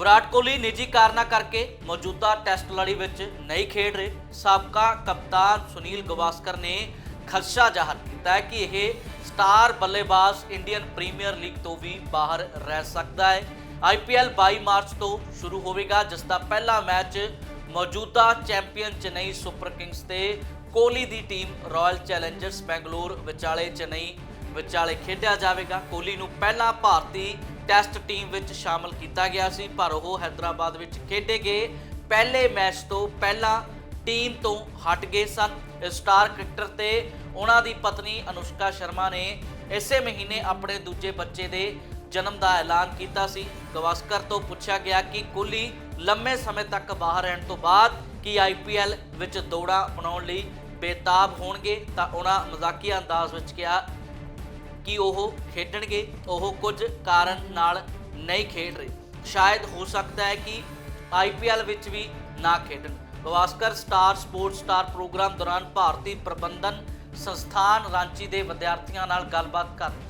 ਵਿਰਾਟ ਕੋਹਲੀ ਨਿੱਜੀ ਕਾਰਨਾਂ ਕਰਕੇ ਮੌਜੂਦਾ ਟੈਸਟ ਲੜੀ ਵਿੱਚ ਨਹੀਂ ਖੇਡ ਰਹੇ। ਸਾਬਕਾ ਕਪਤਾਨ ਸੁਨੀਲ ਗਵਾਸਕਰ ਨੇ ਖਦਸ਼ਾ ਜ਼ਾਹਰ ਕੀਤਾ ਹੈ ਕਿ ਇਹ ਸਟਾਰ ਬੱਲੇਬਾਜ਼ ਇੰਡੀਅਨ ਪ੍ਰੀਮੀਅਰ ਲੀਗ ਤੋਂ ਵੀ ਬਾਹਰ ਰਹਿ ਸਕਦਾ ਹੈ। ਆਈਪੀਐਲ 22 ਮਾਰਚ ਤੋਂ ਸ਼ੁਰੂ ਹੋਵੇਗਾ, ਜਿਸ ਦਾ ਪਹਿਲਾ ਮੈਚ ਮੌਜੂਦਾ ਚੈਂਪੀਅਨ ਚੇਨਈ ਸੁਪਰ ਕਿੰਗਸ ਤੇ ਕੋਹਲੀ ਦੀ ਟੀਮ ਰਾਇਲ ਚੈਲੰਜਰਸ ਬੈਂਗਲੌਰ ਵਿਚਾਲੇ ਚੇਨਈ ਵਿਚਾਲੇ ਖੇਡਿਆ ਜਾਵੇਗਾ। ਕੋਹਲੀ ਨੂੰ ਪਹਿਲਾਂ ਭਾਰਤੀ ਟੈਸਟ ਟੀਮ ਵਿੱਚ ਸ਼ਾਮਲ ਕੀਤਾ ਗਿਆ ਸੀ, ਪਰ ਉਹ ਹైదరాబాద్ ਵਿੱਚ ਖੇਡੇ ਗਏ। ਪਹਿਲੇ ਮੈਚ ਤੋਂ ਪਹਿਲਾਂ ਟੀਮ ਤੋਂ ਹਟ ਗਏ ਸਨ। ਸਟਾਰ ਕ੍ਰਿਕਟਰ ਤੇ ਉਹਨਾਂ ਦੀ ਪਤਨੀ ਅਨੁਸ਼ਕਾ ਸ਼ਰਮਾ ਨੇ ਇਸੇ ਮਹੀਨੇ ਆਪਣੇ ਦੂਜੇ ਬੱਚੇ ਦੇ ਜਨਮ ਦਾ ਐਲਾਨ ਕੀਤਾ ਸੀ। ਗਵਾਸਕਰ ਤੋਂ ਪੁੱਛਿਆ ਗਿਆ ਕਿ ਕੋਹਲੀ, ਲੰਮੇ ਸਮੇਂ ਤੱਕ ਬਾਹਰ ਰਹਿਣ ਤੋਂ ਬਾਅਦ ਕੀ ਆਈਪੀਐਲ ਵਿੱਚ ਦੌੜਾਂ ਬਣਾਉਣ ਲਈ ਬੇਤਾਬ ਹੋਣਗੇ? ਤਾਂ ਉਹਨਾਂ ਮਜ਼ਾਕੀਆ ਅੰਦਾਜ਼ ਵਿੱਚ ਕਿਹਾ ਕਿ ਉਹ ਖੇਡਣਗੇ, ਉਹ ਕੁਝ ਕਾਰਨ ਨਾਲ ਨਹੀਂ ਖੇਡ ਰਹੇ। ਸ਼ਾਇਦ ਹੋ ਸਕਦਾ ਹੈ ਕਿ ਆਈਪੀਐਲ ਵਿੱਚ ਵੀ ਨਾ ਖੇਡਣ। Gavaskar Star Sports Star programme ਦੌਰਾਨ ਭਾਰਤੀ ਪ੍ਰਬੰਧਨ ਸੰਸਥਾਨ ਰਾਂਚੀ ਦੇ ਵਿਦਿਆਰਥੀਆਂ ਨਾਲ ਗੱਲਬਾਤ ਕਰ ਰਹੇ ਸਨ